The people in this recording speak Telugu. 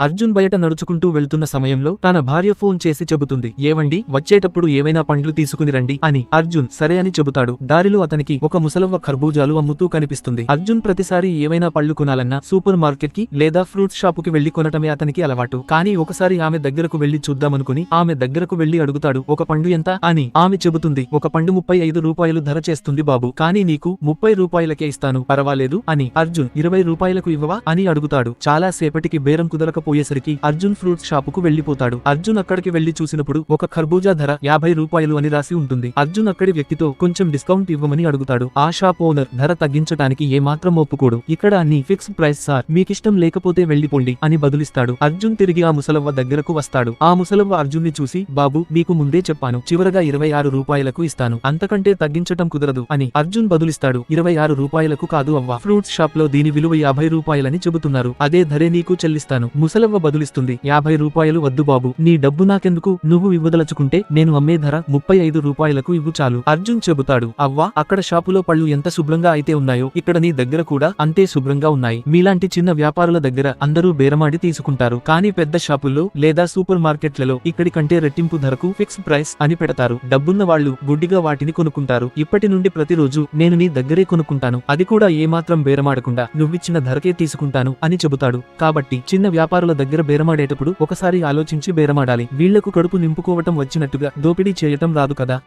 అర్జున్ బయట నడుచుకుంటూ వెళ్తున్న సమయంలో తన భార్య ఫోన్ చేసి చెబుతుంది ఏవండి వచ్చేటప్పుడు ఏవైనా పండ్లు తీసుకుని రండి అని. అర్జున్ సరే అని చెబుతాడు. దారిలో అతనికి ఒక ముసలవ్వ ఖర్బూజాలు అమ్ముతూ కనిపిస్తుంది. అర్జున్ ప్రతిసారి ఏవైనా పళ్ళు కొనాలన్నా సూపర్ మార్కెట్కి లేదా ఫ్రూట్స్ షాపుకి వెళ్ళి కొనటమే అతనికి అలవాటు. కానీ ఒకసారి ఆమె దగ్గరకు వెళ్ళి చూద్దామనుకుని ఆమె దగ్గరకు వెళ్ళి అడుగుతాడు ఒక పండు ఎంత? అని. ఆమె చెబుతుంది ఒక పండు ముప్పై ఐదు రూపాయలు ధర చేస్తుంది బాబు. కానీ నీకు ముప్పై రూపాయలకే ఇస్తాను పర్వాలేదు అని. అర్జున్ ఇరవై రూపాయలకు ఇవ్వవా? అని అడుగుతాడు. చాలా సేపటికి బేరం కుదరకపోయేసరికి అర్జున్ ఫ్రూట్ షాపుకు వెళ్ళిపోతాడు అర్జున్ అక్కడికి వెళ్ళి చూసినప్పుడు ఒక ఖర్బూజా ధర యాభై రూపాయలు అని రాసి ఉంటుంది. అర్జున్ అక్కడి వ్యక్తితో కొంచెం డిస్కౌంట్ ఇవ్వమని అడుగుతాడు. ఆ షాప్ ఓనర్ ధర తగ్గించడానికి ఏమాత్రం ఒప్పుకోడు. ఇక్కడ అన్ని ఫిక్స్ ప్రైస్ సార్ మీకిష్టం లేకపోతే వెళ్ళిపోండి అని బదులిస్తాడు. అర్జున్ తిరిగి ఆ ముసలవ్వ దగ్గరకు వస్తాడు. ఆ ముసలవ్వ అర్జున్ని చూసి బాబు మీకు ముందే చెప్పాను. చివరగా ఇరవై ఆరు రూపాయలకు ఇస్తాను. అంతకంటే తగ్గించటం కుదరదు అని అర్జున్ బదులిస్తాడు. ఇరవై ఆరు రూపాయలకు కాదు అవ్వ. ఫ్రూట్స్ షాప్లో దీని విలువ యాభై రూపాయలని చెబుతున్నారు. అదే ధరే నీకు చెల్లిస్తాను. ముసలవ్వ బదులిస్తుంది. యాభై రూపాయలు వద్దు బాబు. నీ డబ్బు నాకెందుకు? నువ్వు ఇవ్వదలచుకుంటే నేను అమ్మే ధర ముప్పై ఐదు రూపాయలకు ఇవ్వు చాలు. అర్జున్ చెబుతాడు. అవ్వా అక్కడ షాపులో పళ్ళు ఎంత శుభ్రంగా అయితే ఉన్నాయో ఇక్కడ నీ దగ్గర కూడా అంతే శుభ్రంగా ఉన్నాయి. మీలాంటి చిన్న వ్యాపారుల దగ్గర అందరూ బేరమాడి తీసుకుంటారు. కానీ పెద్ద షాపుల్లో లేదా సూపర్ మార్కెట్లలో ఇక్కడి కంటే రెట్టింపు ధరకు ఫిక్స్ ప్రైస్ అని పెడతారు. డబ్బున్న వాళ్ళు గుడ్డిగా వాటిని కొనుక్కుంటారు. ఇప్పటి నుండి ప్రతిరోజు నేను నీ దగ్గరే కొనుక్కుంటాను. అది కూడా ఏమాత్రం బేరమాడకుండా నువ్విచ్చిన ధరకే తీసుకుంటాను అని చెబుతాడు. కాబట్టి చిన్న వ్యాపారులు దగ్గర బేరమాడేటప్పుడు ఒకసారి ఆలోచించి బేరమాడాలి. వీళ్ళకు కడుపు నింపుకోవటం వచ్చినట్టుగా దోపిడీ చేయటం రాదు కదా.